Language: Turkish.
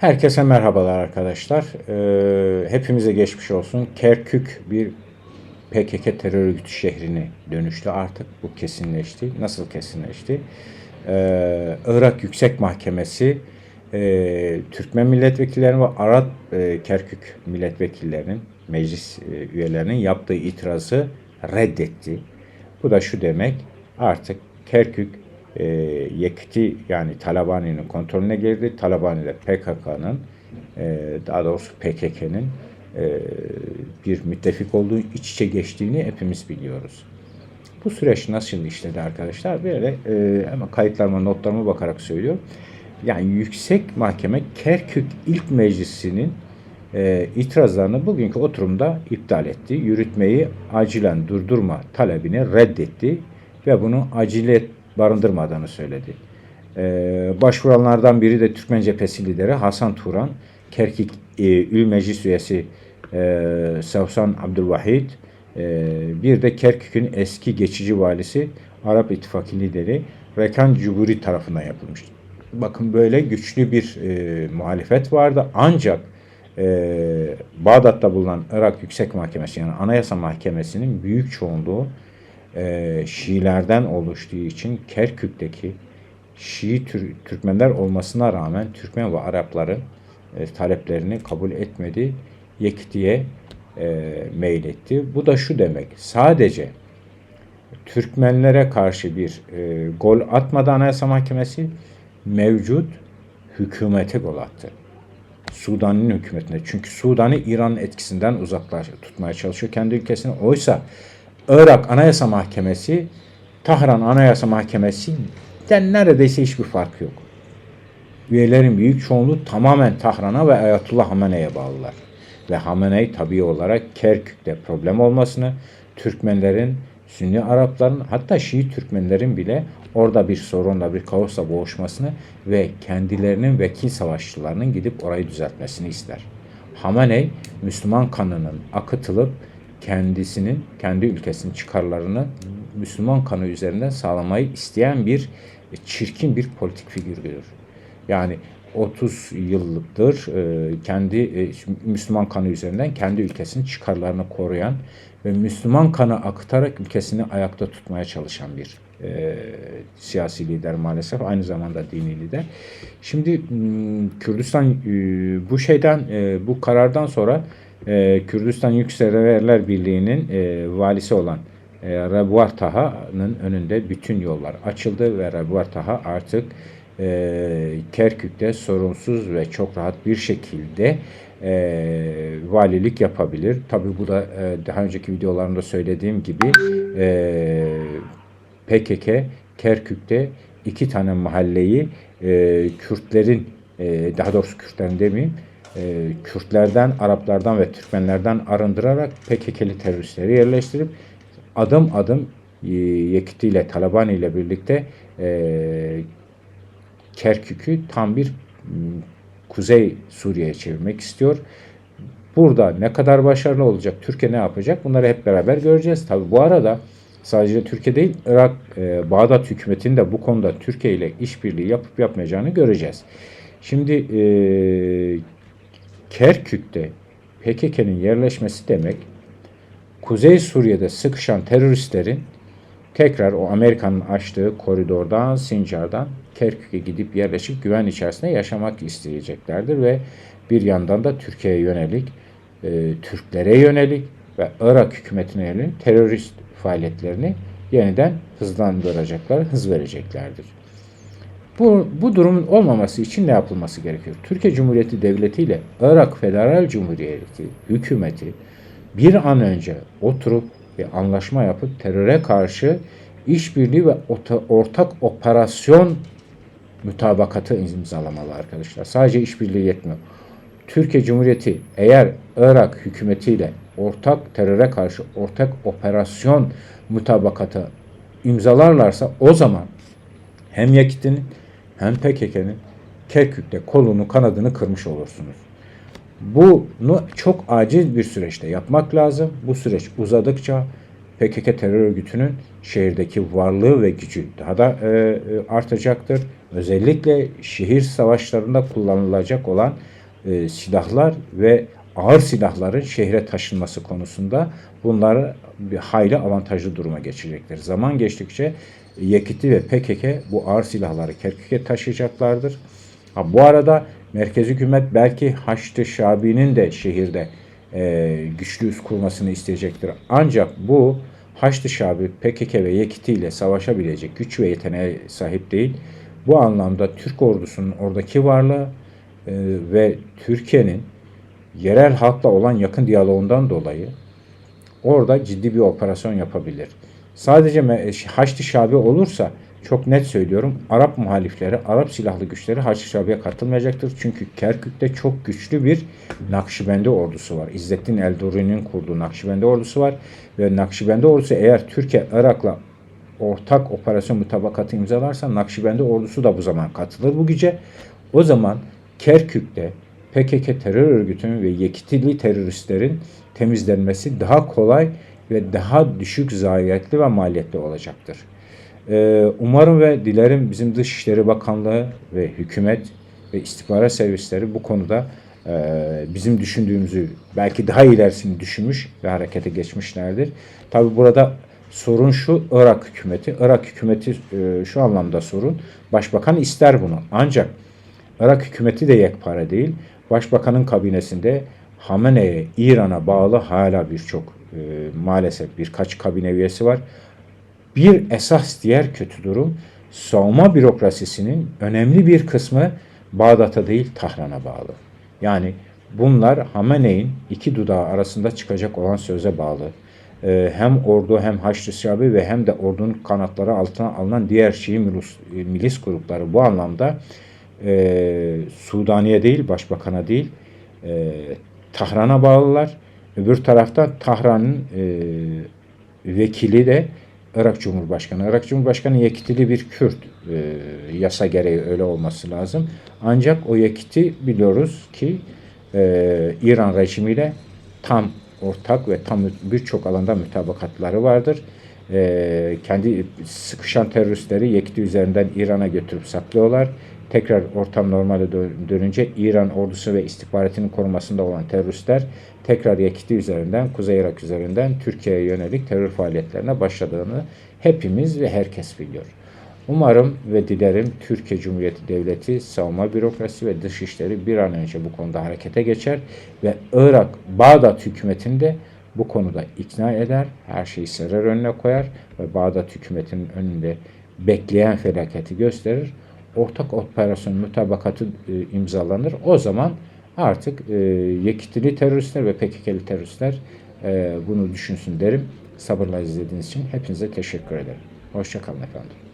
Herkese merhabalar arkadaşlar. Ee, hepimize geçmiş olsun. Kerkük bir PKK terör örgütü şehrine dönüştü artık. Bu kesinleşti. Nasıl kesinleşti? Ee, Irak Yüksek Mahkemesi e, Türkmen milletvekillerinin ve Arap e, Kerkük milletvekillerinin, meclis e, üyelerinin yaptığı itirazı reddetti. Bu da şu demek, artık Kerkük e, Yekiti yani Talabani'nin kontrolüne girdi. Talabani de PKK'nın e, daha doğrusu PKK'nın e, bir müttefik olduğu, iç içe geçtiğini hepimiz biliyoruz. Bu süreç nasıl işledi arkadaşlar? Böyle e, hemen kayıtlarıma, notlarıma bakarak söylüyorum. Yani Yüksek Mahkeme Kerkük İlk Meclisi'nin e, itirazlarını bugünkü oturumda iptal etti. Yürütmeyi acilen durdurma talebini reddetti ve bunu acilet barındırmadığını söyledi. E, başvuranlardan biri de Türkmen Cephesi lideri Hasan Turan, Kerkük e, İl Meclis üyesi e, Savsan Abdülvahid, e, bir de Kerkük'ün eski geçici valisi Arap İttifakı lideri Rekan Cuburi tarafından yapılmıştı. Bakın böyle güçlü bir e, muhalefet vardı ancak e, Bağdat'ta bulunan Irak Yüksek Mahkemesi yani Anayasa Mahkemesi'nin büyük çoğunluğu e, Şiilerden oluştuğu için Kerkük'teki Şii Tür- Türkmenler olmasına rağmen Türkmen ve Arapların e, taleplerini kabul etmedi. Yekiti'ye e, meyletti. Bu da şu demek. Sadece Türkmenlere karşı bir e, gol atmadı Anayasa Mahkemesi mevcut hükümete gol attı. Sudan'ın hükümetine. Çünkü Sudan'ı İran'ın etkisinden uzaklaş tutmaya çalışıyor kendi ülkesine. Oysa Irak Anayasa Mahkemesi Tahran Anayasa Mahkemesi'den neredeyse hiçbir fark yok. Üyelerin büyük çoğunluğu tamamen Tahran'a ve Ayatullah Hamene'ye bağlılar. Ve Hamenei tabii olarak Kerkük'te problem olmasını, Türkmenlerin, Sünni Arapların hatta Şii Türkmenlerin bile orada bir sorunla, bir kaosla boğuşmasını ve kendilerinin vekil savaşçılarının gidip orayı düzeltmesini ister. Hamenei Müslüman kanının akıtılıp kendisinin, kendi ülkesinin çıkarlarını Müslüman kanı üzerinden sağlamayı isteyen bir çirkin bir politik figürdür. Yani 30 yıllıktır e, kendi e, Müslüman kanı üzerinden kendi ülkesinin çıkarlarını koruyan ve Müslüman kanı akıtarak ülkesini ayakta tutmaya çalışan bir e, siyasi lider maalesef aynı zamanda dini lider. Şimdi Kürdistan e, bu şeyden e, bu karardan sonra e, Kürdistan Yükselerler Birliği'nin e, valisi olan e, Rebuar Taha'nın önünde bütün yollar açıldı ve Rebuar Taha artık e, Kerkük'te sorunsuz ve çok rahat bir şekilde e, valilik yapabilir. Tabii bu da e, daha önceki videolarımda söylediğim gibi e, PKK Kerkük'te iki tane mahalleyi e, Kürtlerin e, daha doğrusu Kürtlerin demeyeyim e, Kürtlerden, Araplardan ve Türkmenlerden arındırarak PKK'li teröristleri yerleştirip adım adım e, Yekiti ile Talabani ile birlikte e, Kerkük'ü tam bir Kuzey Suriye'ye çevirmek istiyor. Burada ne kadar başarılı olacak, Türkiye ne yapacak bunları hep beraber göreceğiz. Tabi bu arada sadece Türkiye değil, Irak, e, Bağdat hükümetinin de bu konuda Türkiye ile işbirliği yapıp yapmayacağını göreceğiz. Şimdi e, Kerkük'te PKK'nın yerleşmesi demek, Kuzey Suriye'de sıkışan teröristlerin tekrar o Amerika'nın açtığı koridordan, Sincar'dan Kerkük'e gidip yerleşip güven içerisinde yaşamak isteyeceklerdir ve bir yandan da Türkiye'ye yönelik, e, Türklere yönelik ve Irak hükümetine yönelik terörist faaliyetlerini yeniden hızlandıracaklar, hız vereceklerdir. Bu, bu durumun olmaması için ne yapılması gerekiyor? Türkiye Cumhuriyeti Devleti ile Irak Federal Cumhuriyeti hükümeti bir an önce oturup bir anlaşma yapıp teröre karşı işbirliği ve ortak operasyon mütabakatı imzalamalı arkadaşlar. Sadece işbirliği yetmiyor. Türkiye Cumhuriyeti eğer Irak hükümetiyle ortak teröre karşı ortak operasyon mutabakatı imzalarlarsa o zaman hem Yakit'in hem PKK'nın Kerkük'te kolunu kanadını kırmış olursunuz. Bunu çok acil bir süreçte yapmak lazım. Bu süreç uzadıkça PKK terör örgütünün şehirdeki varlığı ve gücü daha da e, artacaktır özellikle şehir savaşlarında kullanılacak olan e, silahlar ve ağır silahların şehre taşınması konusunda bunları bir hayli avantajlı duruma geçecektir. Zaman geçtikçe Yekiti ve PKK bu ağır silahları Kerkük'e taşıyacaklardır. Ha, bu arada merkezi hükümet belki Haçlı Şabi'nin de şehirde e, güçlü üs kurmasını isteyecektir. Ancak bu Haçlı Şabi PKK ve Yekiti ile savaşabilecek güç ve yeteneğe sahip değil. Bu anlamda Türk ordusunun oradaki varlığı e, ve Türkiye'nin yerel halkla olan yakın diyaloğundan dolayı orada ciddi bir operasyon yapabilir. Sadece Haçlı Şabi olursa çok net söylüyorum Arap muhalifleri, Arap silahlı güçleri Haçlı Şabi'ye katılmayacaktır. Çünkü Kerkük'te çok güçlü bir Nakşibendi ordusu var. İzzettin Elduri'nin kurduğu Nakşibendi ordusu var. Ve Nakşibendi ordusu eğer Türkiye Irak'la ortak operasyon mutabakatı imzalarsa Nakşibendi ordusu da bu zaman katılır bu güce. O zaman Kerkük'te PKK terör örgütünün ve Yekitili teröristlerin temizlenmesi daha kolay ve daha düşük zayiatli ve maliyetli olacaktır. Ee, umarım ve dilerim bizim Dışişleri Bakanlığı ve hükümet ve istihbarat servisleri bu konuda e, bizim düşündüğümüzü belki daha ilerisini düşünmüş ve harekete geçmişlerdir. Tabi burada sorun şu Irak hükümeti. Irak hükümeti e, şu anlamda sorun. Başbakan ister bunu. Ancak Irak hükümeti de yekpare değil. Başbakanın kabinesinde Hamene'ye, İran'a bağlı hala birçok e, maalesef birkaç kabine üyesi var. Bir esas diğer kötü durum savunma bürokrasisinin önemli bir kısmı Bağdat'a değil Tahran'a bağlı. Yani bunlar Hamene'in iki dudağı arasında çıkacak olan söze bağlı. Ee, hem ordu hem Haçlı Şabi ve hem de ordunun kanatları altına alınan diğer Şii milis, milis grupları bu anlamda e, Sudaniye değil, başbakana değil, e, Tahran'a bağlılar. Öbür tarafta Tahran'ın e, vekili de Irak Cumhurbaşkanı. Irak Cumhurbaşkanı Yekitili bir Kürt. E, yasa gereği öyle olması lazım. Ancak o Yekiti biliyoruz ki e, İran rejimiyle tam ortak ve tam birçok alanda mütabakatları vardır. E, kendi sıkışan teröristleri Yekiti üzerinden İran'a götürüp saklıyorlar. Tekrar ortam normale dönünce İran ordusu ve istihbaratının korumasında olan teröristler tekrar Yekiti üzerinden, Kuzey Irak üzerinden Türkiye'ye yönelik terör faaliyetlerine başladığını hepimiz ve herkes biliyor. Umarım ve dilerim Türkiye Cumhuriyeti Devleti savunma bürokrasi ve dışişleri bir an önce bu konuda harekete geçer ve Irak Bağdat hükümetini de bu konuda ikna eder, her şeyi serer önüne koyar ve Bağdat hükümetinin önünde bekleyen felaketi gösterir. Ortak operasyon mutabakatı e, imzalanır. O zaman artık e, Yekitili teröristler ve PKK'li teröristler e, bunu düşünsün derim. Sabırla izlediğiniz için hepinize teşekkür ederim. Hoşçakalın efendim.